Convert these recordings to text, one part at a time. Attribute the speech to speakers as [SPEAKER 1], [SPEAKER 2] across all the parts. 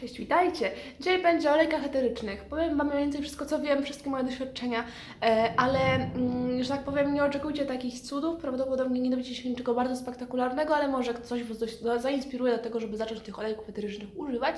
[SPEAKER 1] Cześć, witajcie! Dzisiaj będzie o olejkach eterycznych. Powiem Wam mniej więcej wszystko, co wiem, wszystkie moje doświadczenia, e, ale, mm, że tak powiem, nie oczekujcie takich cudów. Prawdopodobnie nie dowiecie się niczego bardzo spektakularnego, ale może coś Was zainspiruje do tego, żeby zacząć tych olejków eterycznych używać,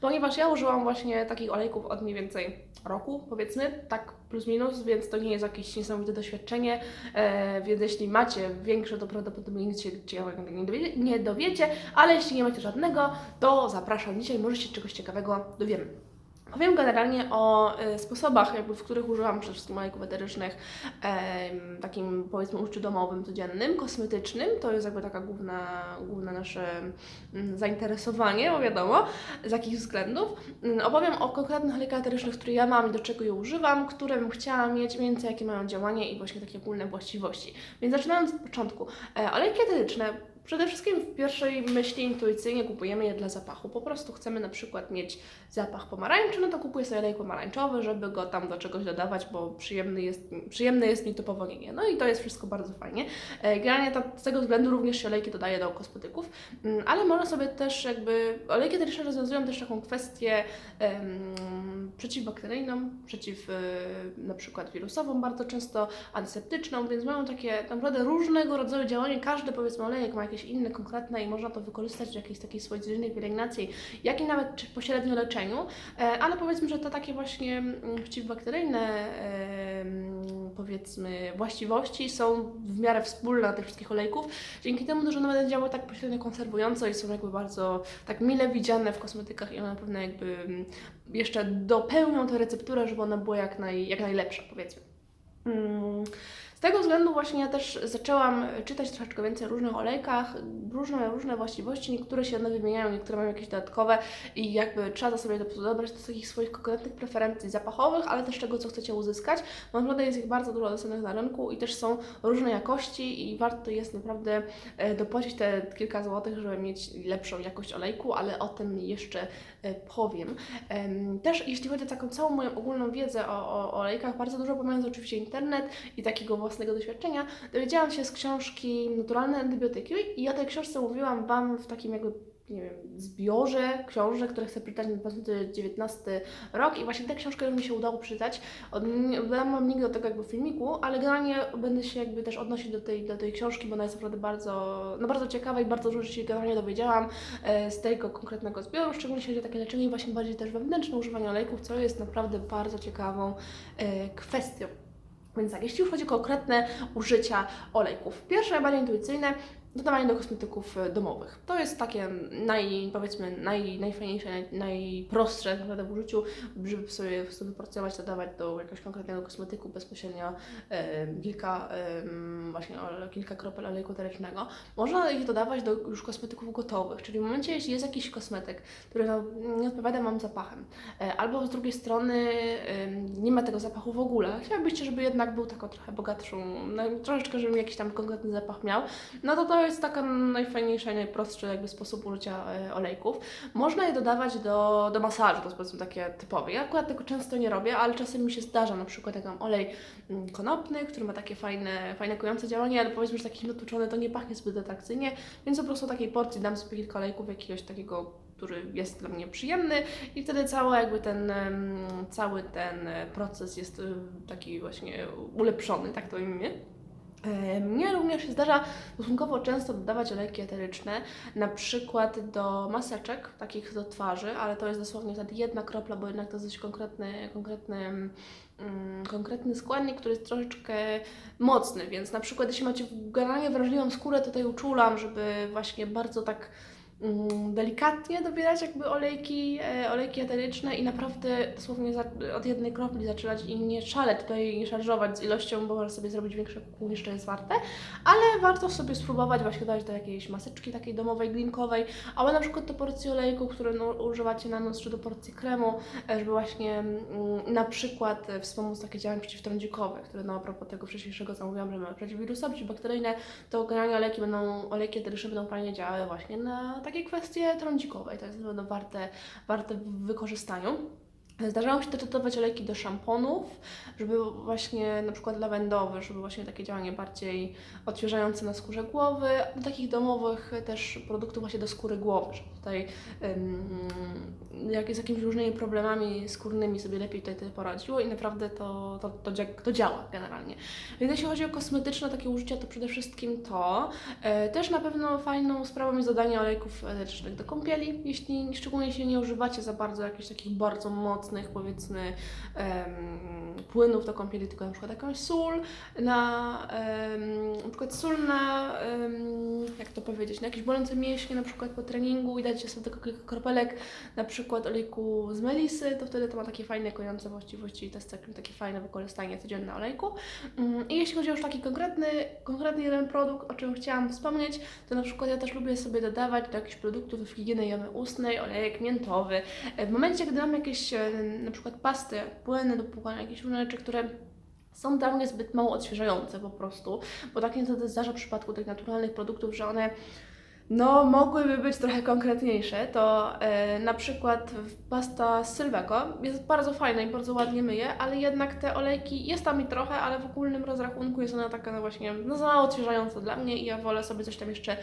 [SPEAKER 1] ponieważ ja użyłam właśnie takich olejków od mniej więcej roku, powiedzmy, tak plus minus, więc to nie jest jakieś niesamowite doświadczenie, e, więc jeśli macie większe, to prawdopodobnie nic się ciekawego nie dowiecie, nie dowiecie, ale jeśli nie macie żadnego, to zapraszam dzisiaj, może się czegoś ciekawego dowiemy. Powiem generalnie o e, sposobach, jakby, w których używam przede wszystkim olejków eterycznych, em, takim powiedzmy użyciu domowym, codziennym, kosmetycznym. To jest jakby taka główna, główne nasze mm, zainteresowanie, bo wiadomo, z jakich względów. Mm, Opowiem o konkretnych olejkach eterycznych, które ja mam i do czego je używam, które bym chciała mieć, więcej jakie mają działanie i właśnie takie ogólne właściwości. Więc zaczynając od początku. E, Olejki eteryczne Przede wszystkim w pierwszej myśli intuicyjnie kupujemy je dla zapachu. Po prostu chcemy na przykład mieć zapach pomarańczy, no to kupuję sobie olej pomarańczowy, żeby go tam do czegoś dodawać, bo przyjemny jest, przyjemne jest mi to powonienie. No i to jest wszystko bardzo fajnie. E, Generalnie to, z tego względu również się olejki dodaje do kosmetyków, Mm, ale można sobie też jakby, olejki eteryczne rozwiązują też taką kwestię em, przeciwbakteryjną, przeciw e, na przykład wirusową bardzo często, antyseptyczną, więc mają takie naprawdę różnego rodzaju działanie. Każdy powiedzmy olejek ma jakieś inne, konkretne i można to wykorzystać w jakiejś takiej swojej codziennej pielęgnacji, jak i nawet pośrednio leczeniu, E, ale powiedzmy, że te takie właśnie mm, przeciwbakteryjne em, powiedzmy właściwości są w miarę wspólne tych wszystkich olejków, dzięki temu, że one będą działały tak pośrednio konserwująco i są jakby bardzo tak mile widziane w kosmetykach i one na pewno jakby mm, jeszcze dopełnią tę recepturę, żeby ona była jak, naj, jak najlepsza powiedzmy. Mm, tego względu właśnie ja też zaczęłam czytać troszeczkę więcej o różnych olejkach, różne, różne właściwości, niektóre się one wymieniają, niektóre mają jakieś dodatkowe i jakby trzeba sobie dobrać do takich swoich konkretnych preferencji zapachowych, ale też tego, co chcecie uzyskać. Bo naprawdę jest ich bardzo dużo dostępnych na rynku i też są różne jakości i warto jest naprawdę e, dopłacić te kilka złotych, żeby mieć lepszą jakość olejku, ale o tym jeszcze e, powiem. Em, Też jeśli chodzi o taką całą moją ogólną wiedzę o, o, olejkach, bardzo dużo pomijając oczywiście internet i takiego własnego doświadczenia, dowiedziałam się z książki Naturalne antybiotyki i o tej książce mówiłam Wam w takim jakby nie wiem, zbiorze książek, które chcę przeczytać na 2019 rok i właśnie tę książkę mi się udało przeczytać. Mam nigdy do tego jakby filmiku, ale generalnie będę się jakby też odnosić do tej, do tej książki, bo ona jest naprawdę bardzo, no bardzo ciekawa i bardzo dużo się generalnie dowiedziałam e, z tego konkretnego zbioru, szczególnie jeśli chodzi o takie leczenie i właśnie bardziej też wewnętrzne używanie olejków, co jest naprawdę bardzo ciekawą e, kwestią. Więc tak, jeśli już chodzi o konkretne użycia olejków. Pierwsze, najbardziej intuicyjne, dodawanie do kosmetyków e, domowych. To jest takie naj, powiedzmy naj, najfajniejsze, naj, najprostsze w użyciu, żeby sobie, sobie wyporcjować, dodawać do jakiegoś konkretnego kosmetyku bezpośrednio e, kilka, e, właśnie o- kilka kropel olejku eterycznego. Można ich dodawać do już kosmetyków gotowych, czyli w momencie, jeśli jest jakiś kosmetyk, który no, nie odpowiada Wam zapachem, e, albo z drugiej strony e, nie ma tego zapachu w ogóle, chciałabyście, żeby jednak był taką trochę bogatszą, no, troszeczkę, żeby jakiś tam konkretny zapach miał, no to to jest taka najfajniejsza i najprostszy jakby sposób użycia e, olejków. Można je dodawać do, do masażu, to jest powiedzmy takie typowe. Ja akurat tego często nie robię, ale czasem mi się zdarza, na przykład jak mam olej mm, konopny, który ma takie fajne, fajne kojące działanie, ale powiedzmy, że taki natłuczony to nie pachnie zbyt atrakcyjnie, więc po prostu takiej porcji dam sobie kilka olejków jakiegoś takiego który jest dla mnie przyjemny i wtedy cały jakby ten, cały ten e, proces jest e, taki właśnie ulepszony, tak to imię. E, Mnie również się zdarza stosunkowo często dodawać olejki eteryczne, na przykład do maseczek, takich do twarzy, ale to jest dosłownie wtedy jedna kropla, bo jednak to jest dość konkretny, konkretny, mm, konkretny składnik, który jest troszeczkę mocny, więc na przykład jeśli macie generalnie wrażliwą skórę, tutaj uczulam, żeby właśnie bardzo tak delikatnie dobierać jakby olejki, e, olejki eteryczne i naprawdę dosłownie od jednej kropli zaczynać i nie szaleć tutaj, nie szarżować z ilością, bo można sobie zrobić większe kół niż to jest warte, ale warto sobie spróbować właśnie dodać do jakiejś maseczki takiej domowej, glinkowej, albo na przykład do porcji olejku, które no, używacie na noc, czy do porcji kremu, e, żeby właśnie mm, na przykład e, wspomóc takie działania przeciwtrądzikowe, które no a propos tego wcześniejszego, co mówiłam, że mamy przeciwwirusowe, przeciwbakteryjne, to generalnie olejki będą, olejki eteryczne będą fajnie działały właśnie na takie kwestie trądzikowe i to jest na pewno warte, warte w wykorzystaniu. Zdarzało mi się też dodawać olejki do szamponów, żeby właśnie na przykład lawendowy, żeby właśnie takie działanie bardziej odświeżające na skórze głowy, do takich domowych też produktów właśnie do skóry głowy, żeby tutaj jak z jakimiś różnymi problemami skórnymi sobie lepiej tutaj, tutaj poradziło i naprawdę to, to, to, to działa generalnie. Więc jeśli chodzi o kosmetyczne takie użycia, to przede wszystkim to. E, Też na pewno fajną sprawą jest dodanie olejków eterycznych do kąpieli, jeśli szczególnie jeśli nie używacie za bardzo jakichś takich bardzo mocnych, powiedzmy, em, płynów do kąpieli, tylko na przykład jakąś sól na, em, na przykład sól na, em, jak to powiedzieć, na jakieś bolące mięśnie, na przykład po treningu i dacie sobie tylko kilka kropelek, na przykład olejku z melisy, to wtedy to ma takie fajne, kojące właściwości i to jest takie, takie fajne wykorzystanie codzienne olejku. Mm, I jeśli chodzi o już taki konkretny, konkretny jeden produkt, o czym chciałam wspomnieć, to na przykład ja też lubię sobie dodawać do jakichś produktów higieny jamy ustnej olejek miętowy. E, W momencie, gdy mam jakieś e, na przykład pasty, płyny do płukania, jakieś różne rzeczy, które są dla mnie zbyt mało odświeżające po prostu, bo tak niestety zdarza w przypadku tych naturalnych produktów, że one no, mogłyby być trochę konkretniejsze, to e, na przykład pasta z Sylwego jest bardzo fajna i bardzo ładnie myje, ale jednak te olejki, jest tam i trochę, ale w ogólnym rozrachunku jest ona taka no właśnie, no za mało odświeżająca dla mnie i ja wolę sobie coś tam jeszcze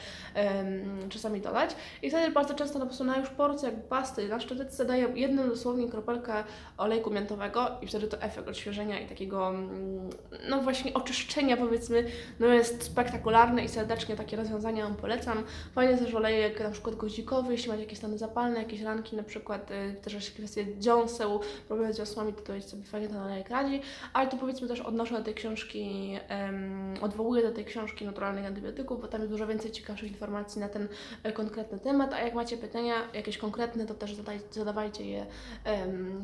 [SPEAKER 1] czasami dodać. I wtedy bardzo często po prostu na już porcję jak pasty, na szczytce daję jedną dosłownie kropelkę olejku miętowego i wtedy to efekt odświeżenia i takiego, mm, no właśnie oczyszczenia powiedzmy, no jest spektakularny i serdecznie takie rozwiązania Wam polecam. Fajny jest też olejek na przykład gozikowy, jeśli macie jakieś stany zapalne, jakieś ranki, na przykład y, też jeśli kwestie dziąseł, problemy z dziąsłami, to to jest sobie fajnie ten olejek radzi, ale tu powiedzmy też odnoszę do tej książki, odwołuję do tej książki naturalnych antybiotyków, bo tam jest dużo więcej ciekawszych informacji na ten e, konkretny temat, a jak macie pytania jakieś konkretne, to też zadaj, zadawajcie je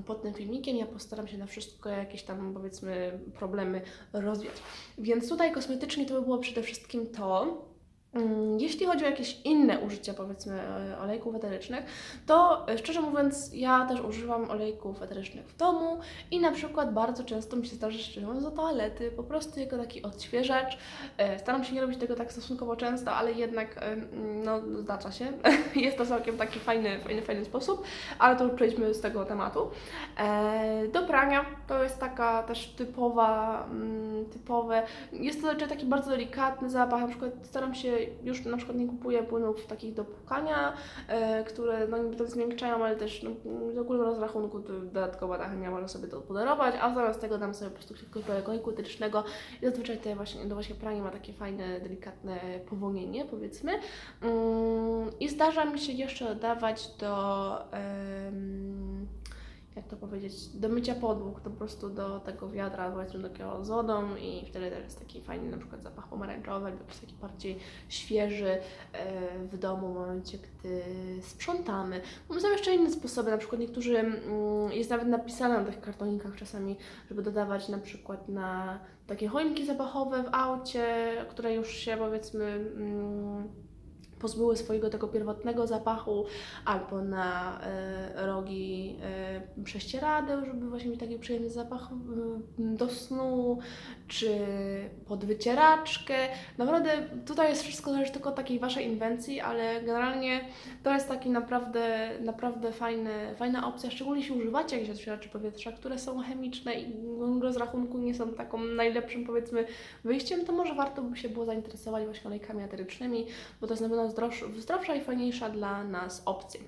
[SPEAKER 1] pod tym filmikiem, ja postaram się na wszystko jakieś tam powiedzmy problemy rozwiać. Więc tutaj kosmetycznie to by było przede wszystkim to. Mm, Jeśli chodzi o jakieś inne użycia, powiedzmy, e, olejków eterycznych, to e, szczerze mówiąc, ja też używam olejków eterycznych w domu i na przykład bardzo często mi się zdarza, szczerze mówiąc, do toalety, po prostu jako taki odświeżacz. E, Staram się nie robić tego tak stosunkowo często, ale jednak, mm, no, zdarza się. Jest to całkiem taki fajny, fajny, fajny sposób, ale to już przejdźmy z tego tematu. Do prania to jest taka też typowa, mm, typowe, jest to raczej taki bardzo delikatny zapach, na przykład staram się, już na przykład nie kupuję płynów takich do płukania, e, które no niby to zmiękczają, ale też no, w ogólnym rozrachunku dodatkowa ta chemia może sobie to podarować, a zamiast tego dam sobie po prostu kilka olejku etycznego i zazwyczaj te właśnie, to właśnie pranie ma takie fajne, delikatne powonienie, powiedzmy. Mm, I zdarza mi się jeszcze dodawać do... powiedzieć, do mycia podłóg, to po prostu do tego wiadra powiedzmy do takiego z wodą i wtedy też jest taki fajny na przykład zapach pomarańczowy albo jakiś taki bardziej świeży e, w domu w momencie, gdy sprzątamy. Mamy są jeszcze inne sposoby, na przykład niektórzy, mm, jest nawet napisane na tych kartonikach czasami, żeby dodawać na przykład na takie choinki zapachowe w aucie, które już się powiedzmy mm, pozbyły swojego tego pierwotnego zapachu, albo na e, rogi e, prześcieradeł, żeby właśnie mieć taki przyjemny zapach e, do snu, czy pod wycieraczkę. Naprawdę tutaj jest wszystko zależy tylko od takiej Waszej inwencji, ale generalnie to jest taki naprawdę, naprawdę fajny, fajna opcja, szczególnie jeśli używacie jakichś otwieraczy powietrza, które są chemiczne i w rozrachunku nie są taką najlepszym powiedzmy wyjściem, to może warto by się było zainteresować właśnie olejkami eterycznymi, bo to jest na pewno zdrowsza, zdrowsza i fajniejsza dla nas opcja.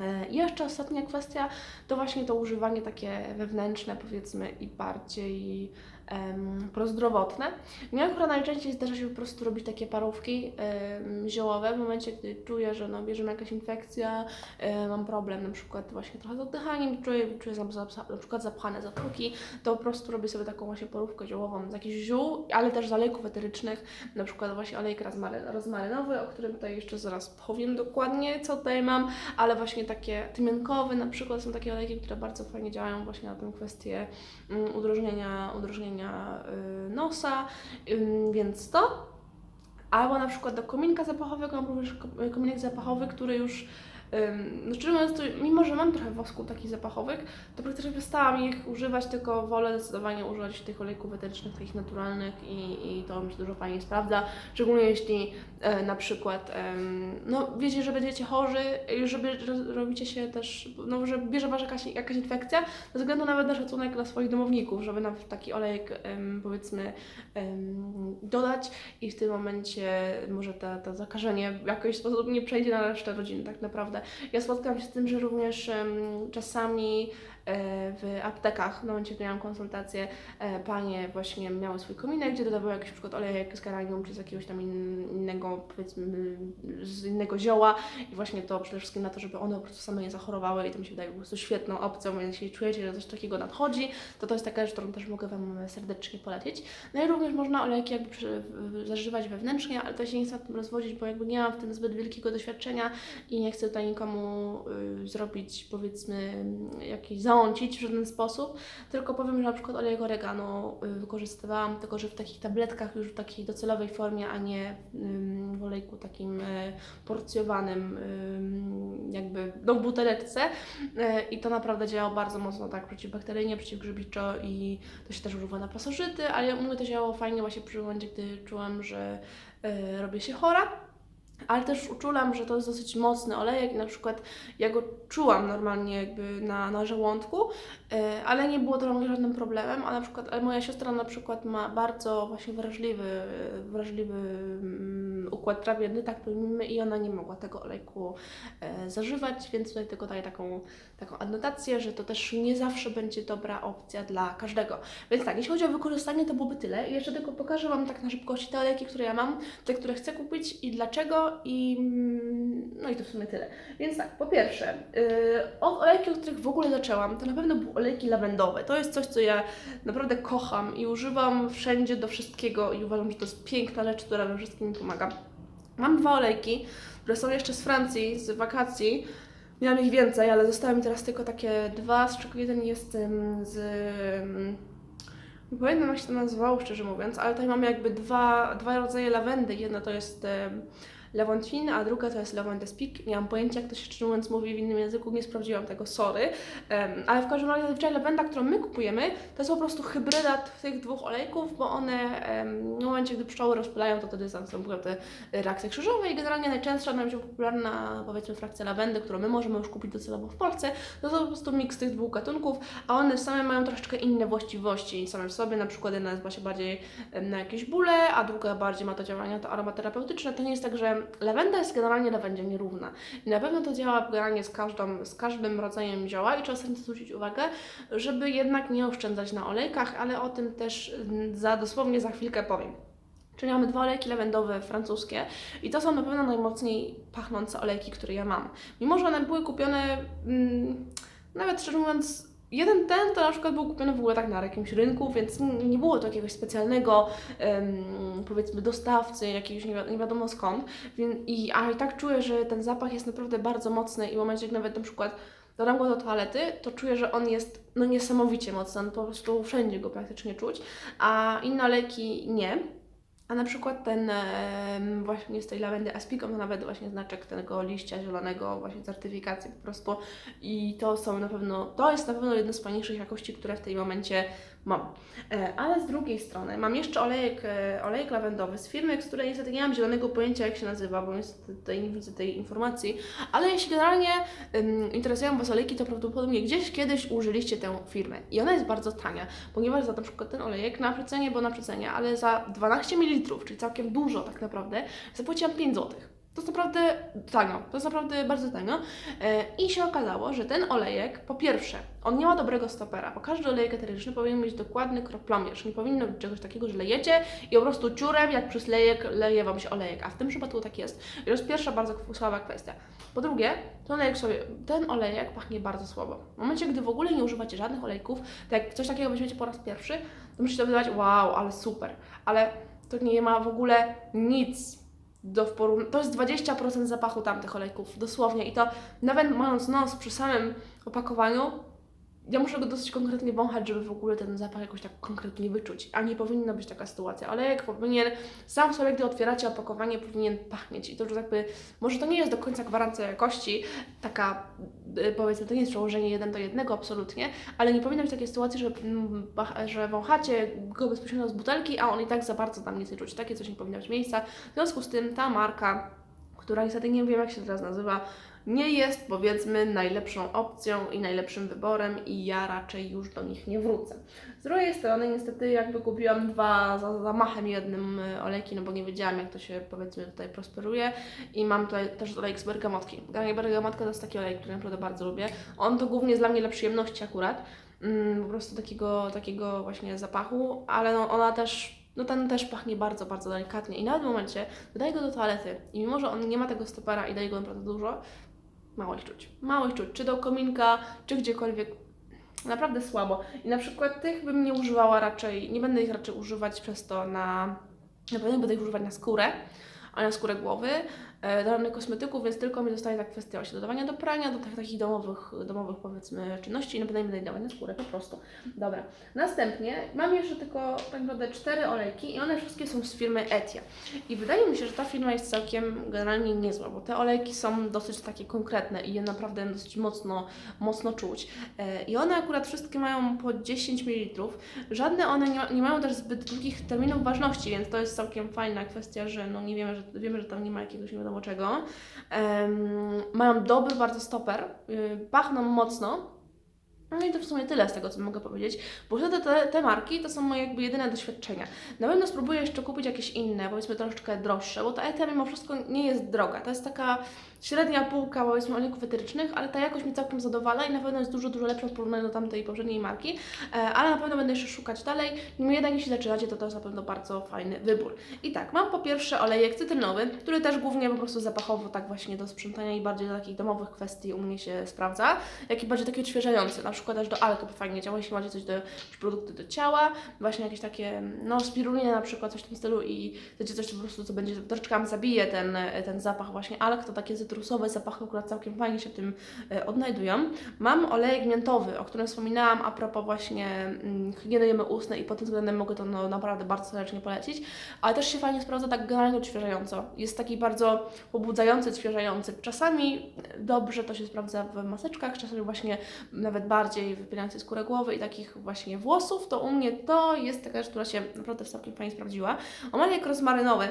[SPEAKER 1] E, I jeszcze ostatnia kwestia to właśnie to używanie takie wewnętrzne, powiedzmy, i bardziej em, prozdrowotne. Mnie akurat najczęściej zdarza się po prostu robić takie parówki em, ziołowe w momencie, gdy czuję, że no, bierzemy jakaś infekcja, e, mam problem na przykład właśnie trochę z oddychaniem, czuję, czuję za, za, na przykład zapchane zatruki, to po prostu robię sobie taką właśnie parówkę ziołową z jakichś ziół, ale też z olejków eterycznych, na przykład właśnie olejek rozmary, rozmarynowy, o którym tutaj jeszcze zaraz powiem dokładnie, co tutaj mam, ale właśnie takie tymiankowe na przykład są takie olejki, które bardzo fajnie działają właśnie na tę kwestię mm, udrożnienia, udrożnienia y, nosa, więc to. Albo na przykład do kominka zapachowego mam również ko- kominek zapachowy, który już No szczerze mówiąc, mimo że mam trochę wosków takich zapachowych, to praktycznie przestałam ich używać, tylko wolę zdecydowanie używać tych olejków etycznych, takich naturalnych i, i to mi się dużo fajnie sprawdza. Szczególnie jeśli e, na przykład, em, no wiecie, że będziecie chorzy, i żeby że robicie się też, no że bierze Was jakaś, jakaś infekcja, ze względu nawet na szacunek dla swoich domowników, żeby nam taki olejek em, powiedzmy em, dodać i w tym momencie może to zakażenie w jakiś sposób nie przejdzie na resztę rodziny tak naprawdę. Ja spotkałam się z tym, że również em, czasami w aptekach, w momencie, gdy miałam konsultację, e, panie właśnie miały swój kominek, gdzie dodawały jakiś przykład olejek z geranium czy z jakiegoś tam in, innego, powiedzmy, z innego zioła i właśnie to przede wszystkim na to, żeby one po prostu same nie zachorowały i to mi się wydaje po prostu świetną opcją, więc jeśli czujecie, że coś takiego nadchodzi, to to jest taka rzecz, którą też mogę Wam serdecznie polecić. No i również można olejki jakby zażywać wewnętrznie, ale to się nie chcę tym rozwodzić, bo jakby nie mam w tym zbyt wielkiego doświadczenia i nie chcę tutaj nikomu y, zrobić, powiedzmy, jakiś załącić w żaden sposób, tylko powiem, że na przykład olejek oregano y, wykorzystywałam, tylko że w takich tabletkach już w takiej docelowej formie, a nie w olejku takim y, porcjowanym, ym, jakby no w buteleczce Y, i to naprawdę działało bardzo mocno tak przeciwbakteryjnie, przeciwgrzybiczo i to się też używa na pasożyty, ale u mnie to działało fajnie właśnie przy momencie, gdy czułam, że robię się chora. Ale też uczulam, że to jest dosyć mocny olejek i na przykład ja go czułam normalnie jakby na, na żołądku, ale nie było to dla mnie żadnym problemem, a na przykład ale moja siostra na przykład ma bardzo właśnie wrażliwy, wrażliwy mm, układ trawienny, tak powinny i ona nie mogła tego olejku e, zażywać, więc tutaj tylko daję taką, taką adnotację, że to też nie zawsze będzie dobra opcja dla każdego. Więc tak, jeśli chodzi o wykorzystanie, to byłoby tyle. I jeszcze tylko pokażę Wam tak na szybkości te olejki, które ja mam, te, które chcę kupić i dlaczego i mm, no i to w sumie tyle. Więc tak, po pierwsze, yy, olejki, od których w ogóle zaczęłam, to na pewno były olejki lawendowe. To jest coś, co ja naprawdę kocham i używam wszędzie do wszystkiego i uważam, że to jest piękna rzecz, która we wszystkim pomaga. Mam dwa olejki, które są jeszcze z Francji, z wakacji. Miałam ich więcej, ale zostały mi teraz tylko takie dwa, z czego jeden jest z... Nie pamiętam jak się to nazywało, szczerze mówiąc, ale tutaj mamy jakby dwa, dwa rodzaje lawendy. Jedna to jest um, Lewontin, a druga to jest Speak. Nie mam pojęcia, jak to się mówiąc mówi w innym języku, nie sprawdziłam tego, sorry. Em, ale w każdym razie zazwyczaj lawenda, którą my kupujemy, to jest po prostu hybryda tych dwóch olejków, bo one em, w momencie, gdy pszczoły rozpylają, to wtedy następują te reakcje krzyżowe i generalnie najczęstsza, najbardziej popularna powiedzmy frakcja lawendy, którą my możemy już kupić docelowo w Polsce, to to po prostu miks tych dwóch gatunków, a one same mają troszeczkę inne właściwości same w sobie, na przykład jedna nazywa się bardziej na jakieś bóle, a druga bardziej ma to działania to aromaterapeutyczne. To nie jest tak, że lawenda jest generalnie lawendzie nierówna i na pewno to działa generalnie z, każdą, z każdym rodzajem zioła i to zwrócić uwagę, żeby jednak nie oszczędzać na olejkach, ale o tym też mm, za dosłownie za chwilkę powiem. Czyli mamy dwa olejki lawendowe francuskie i to są na pewno najmocniej pachnące olejki, które ja mam. Mimo, że one były kupione, mm, nawet szczerze mówiąc, jeden ten to na przykład był kupiony w ogóle tak na jakimś rynku, więc nie było to jakiegoś specjalnego, em, powiedzmy, dostawcy, jakiegoś nie, wi- nie wiadomo skąd. Więc, i, a i tak czuję, że ten zapach jest naprawdę bardzo mocny i w momencie, jak nawet na przykład dodam go do toalety, to czuję, że on jest no niesamowicie mocny, on po prostu wszędzie go praktycznie czuć, a inne olejki nie. A na przykład ten właśnie z tej lawendy Aspic, on ma nawet właśnie znaczek tego liścia zielonego, właśnie certyfikacji po prostu. I to są na pewno, to jest na pewno jedna z fajniejszych jakości, które w tym momencie mam. E, Ale z drugiej strony mam jeszcze olejek, e, olejek lawendowy z firmy, z której niestety nie mam zielonego pojęcia jak się nazywa, bo niestety tutaj nie widzę tej informacji, ale jeśli generalnie um, interesują Was olejki, to prawdopodobnie gdzieś kiedyś użyliście tę firmę i ona jest bardzo tania, ponieważ za na przykład ten olejek na przecenie, bo na przecenie, ale za 12 ml, czyli całkiem dużo tak naprawdę, zapłaciłam 5 zł. To jest naprawdę tanio, to jest naprawdę bardzo tanio. E, I się okazało, że ten olejek, po pierwsze, on nie ma dobrego stopera, bo każdy olejek eteryczny powinien mieć dokładny kroplomierz. Nie powinno być czegoś takiego, że lejecie i po prostu ciurem, jak przez lejek, leje Wam się olejek, a w tym przypadku tak jest. I to jest pierwsza bardzo słaba kwestia. Po drugie, ten olejek, sobie, ten olejek pachnie bardzo słabo. W momencie, gdy w ogóle nie używacie żadnych olejków, to jak coś takiego weźmiecie po raz pierwszy, to musicie wydawać, wow, ale super, ale to nie ma w ogóle nic do w porówn- To jest 20% zapachu tamtych olejków, dosłownie. I to nawet mając nos przy samym opakowaniu, ja muszę go dosyć konkretnie wąchać, żeby w ogóle ten zapach jakoś tak konkretnie wyczuć. A nie powinna być taka sytuacja. Olejek powinien, sam sobie, gdy otwieracie opakowanie, powinien pachnieć. I to już jakby, może to nie jest do końca gwarancja jakości, taka y, powiedzmy, to nie jest przełożenie jeden do jednego absolutnie, ale nie powinno być takiej sytuacji, że, mm, że wąchacie go bezpośrednio z butelki, a on i tak za bardzo tam nic nie czuć. Takie coś nie powinno mieć miejsca. W związku z tym ta marka, która niestety nie wiem jak się teraz nazywa, nie jest powiedzmy najlepszą opcją i najlepszym wyborem i ja raczej już do nich nie wrócę. Z drugiej strony niestety jakby kupiłam dwa za zamachem jednym y, olejki, no bo nie wiedziałam jak to się powiedzmy tutaj prosperuje i mam tutaj też olejek z bergamotki. Olejek bergamotka to jest taki olej, który naprawdę bardzo lubię. On to głównie jest dla mnie dla przyjemności akurat, mm, po prostu takiego, takiego właśnie zapachu, ale no, ona też no ten też pachnie bardzo, bardzo delikatnie i nawet w momencie, dodaję go do toalety i mimo, że on nie ma tego stopera i daje go naprawdę dużo, mało ich czuć. Mało ich czuć, czy do kominka, czy gdziekolwiek. Naprawdę słabo. I na przykład tych bym nie używała raczej, nie będę ich raczej używać przez to na, na pewno będę ich używać na skórę, a na skórę głowy, do żadnych kosmetyków, więc tylko mi zostaje ta kwestia właśnie dodawania do prania, do tak, takich domowych, domowych powiedzmy czynności i będę ich dawać na skórę po prostu. Dobra. Następnie mam jeszcze tylko tak naprawdę cztery olejki i one wszystkie są z firmy Etia. I wydaje mi się, że ta firma jest całkiem generalnie niezła, bo te olejki są dosyć takie konkretne i je naprawdę dosyć mocno, mocno czuć. E, I one akurat wszystkie mają po 10 ml. Żadne one nie, nie mają też zbyt długich terminów ważności, więc to jest całkiem fajna kwestia, że no nie wiemy, że wiemy, że tam nie ma jakiegoś nie wiadomo czego. Em, mają dobry bardzo stoper, yy, pachną mocno. No i to w sumie tyle z tego, co mogę powiedzieć, bo wtedy te, te marki to są moje jakby jedyne doświadczenia. Na pewno spróbuję jeszcze kupić jakieś inne, powiedzmy troszeczkę droższe, bo ta Etia mimo wszystko nie jest droga. To jest taka średnia półka, powiedzmy, olejków eterycznych, ale ta jakość mnie całkiem zadowala i na pewno jest dużo, dużo lepsza w porównaniu do tamtej poprzedniej marki, e, ale na pewno będę jeszcze szukać dalej. Niemniej jednak, jeśli zaczynacie, to to jest na pewno bardzo fajny wybór. I tak, mam po pierwsze olejek cytrynowy, który też głównie po prostu zapachowo tak właśnie do sprzątania i bardziej do takich domowych kwestii u mnie się sprawdza, jak i bardziej taki odświeżający, na przykład też do alko fajnie działa, jeśli macie coś do, produkty do ciała, właśnie jakieś takie, no spiruliny na przykład, coś w tym stylu i chcecie coś po prostu, co będzie troszeczkę Wam zabije ten, ten zapach właśnie alk, to takie cytrusowe zapachy akurat całkiem fajnie się w tym e, odnajdują. Mam olejek miętowy, o którym wspominałam a propos właśnie mm, higieny jemy ustnej i pod tym względem mogę to no, naprawdę bardzo serdecznie polecić, ale też się fajnie sprawdza tak generalnie odświeżająco. Jest taki bardzo pobudzający, odświeżający. Czasami dobrze to się sprawdza w maseczkach, czasami właśnie nawet bardziej wypinający skórę głowy i takich właśnie włosów, to u mnie to jest taka rzecz, która się naprawdę całkiem fajnie sprawdziła. Olejek rozmarynowy,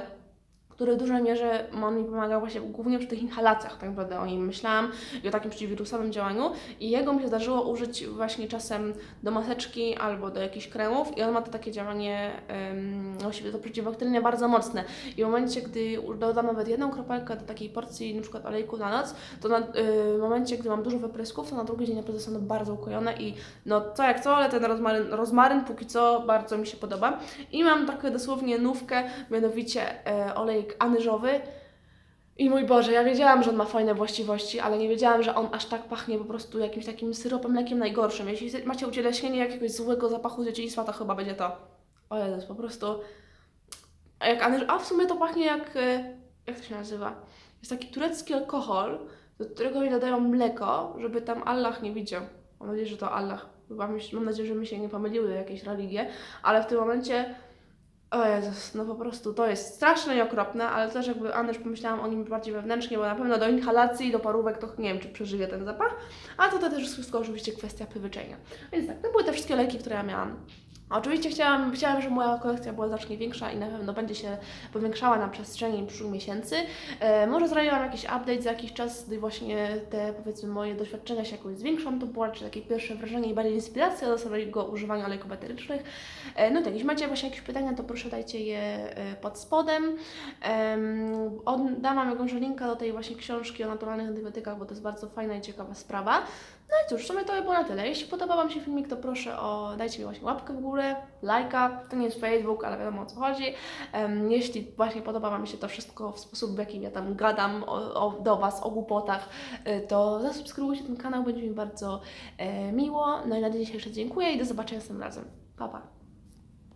[SPEAKER 1] który w dużej mierze on mi pomagał właśnie głównie przy tych inhalacjach, tak naprawdę. O nim myślałam i o takim przeciwwirusowym działaniu. I jego mi się zdarzyło użyć właśnie czasem do maseczki albo do jakichś kremów i on ma to takie działanie właściwie to przeciwbakteryjne bardzo mocne. I w momencie, gdy dodam nawet jedną kropelkę do takiej porcji przykład olejku na noc, to na, y, w momencie, gdy mam dużo wyprysków, to na drugi dzień naprawdę są bardzo ukojone i no co jak co, ale ten rozmaryn, rozmaryn póki co bardzo mi się podoba. I mam taką dosłownie nówkę, mianowicie e, olejek anyżowy. I mój Boże, ja wiedziałam, że on ma fajne właściwości, ale nie wiedziałam, że on aż tak pachnie po prostu jakimś takim syropem mlekiem najgorszym. Jeśli macie ucieleśnienie jakiegoś złego zapachu z dzieciństwa, to chyba będzie to. O Jezus, po prostu... A jak anyż... A w sumie to pachnie jak... e, Jak to się nazywa? Jest taki turecki alkohol, do którego mi dodają mleko, żeby tam Allah nie widział. Mam nadzieję, że to Allah. Mam nadzieję, że mi się nie pomyliły jakieś religie, ale w tym momencie o Jezus, no po prostu to jest straszne i okropne, ale też jakby Anyż pomyślałam o nim bardziej wewnętrznie, bo na pewno do inhalacji, do parówek to nie wiem, czy przeżyje ten zapach, a to, to też wszystko oczywiście kwestia wywyczenia. Więc tak, to były te wszystkie leki, które ja miałam. Oczywiście chciałam, chciałam, żeby moja kolekcja była znacznie większa i na pewno będzie się powiększała na przestrzeni przyszłych miesięcy. E, może zrobię Wam jakiś update za jakiś czas, gdy właśnie te powiedzmy moje doświadczenia się jakoś zwiększą, to było raczej takie pierwsze wrażenie i bardziej inspiracja do samego używania olejków eterycznych. E, no tak, jeśli macie właśnie jakieś pytania, to proszę dajcie je e, pod spodem. Em, od- dam Wam jakąś linka do tej właśnie książki o naturalnych antybiotykach, bo to jest bardzo fajna i ciekawa sprawa. No i cóż, w sumie to by było na tyle. Jeśli podoba Wam się filmik, to proszę o dajcie mi właśnie łapkę w górę, lajka. To nie jest Facebook, ale wiadomo o co chodzi. Em, jeśli właśnie podoba Wam się to wszystko w sposób, w jakim ja tam gadam o, o, do Was o głupotach, y, to zasubskrybujcie ten kanał, będzie mi bardzo e, miło. No i na dzisiaj jeszcze dziękuję i do zobaczenia następnym razem. Pa, pa.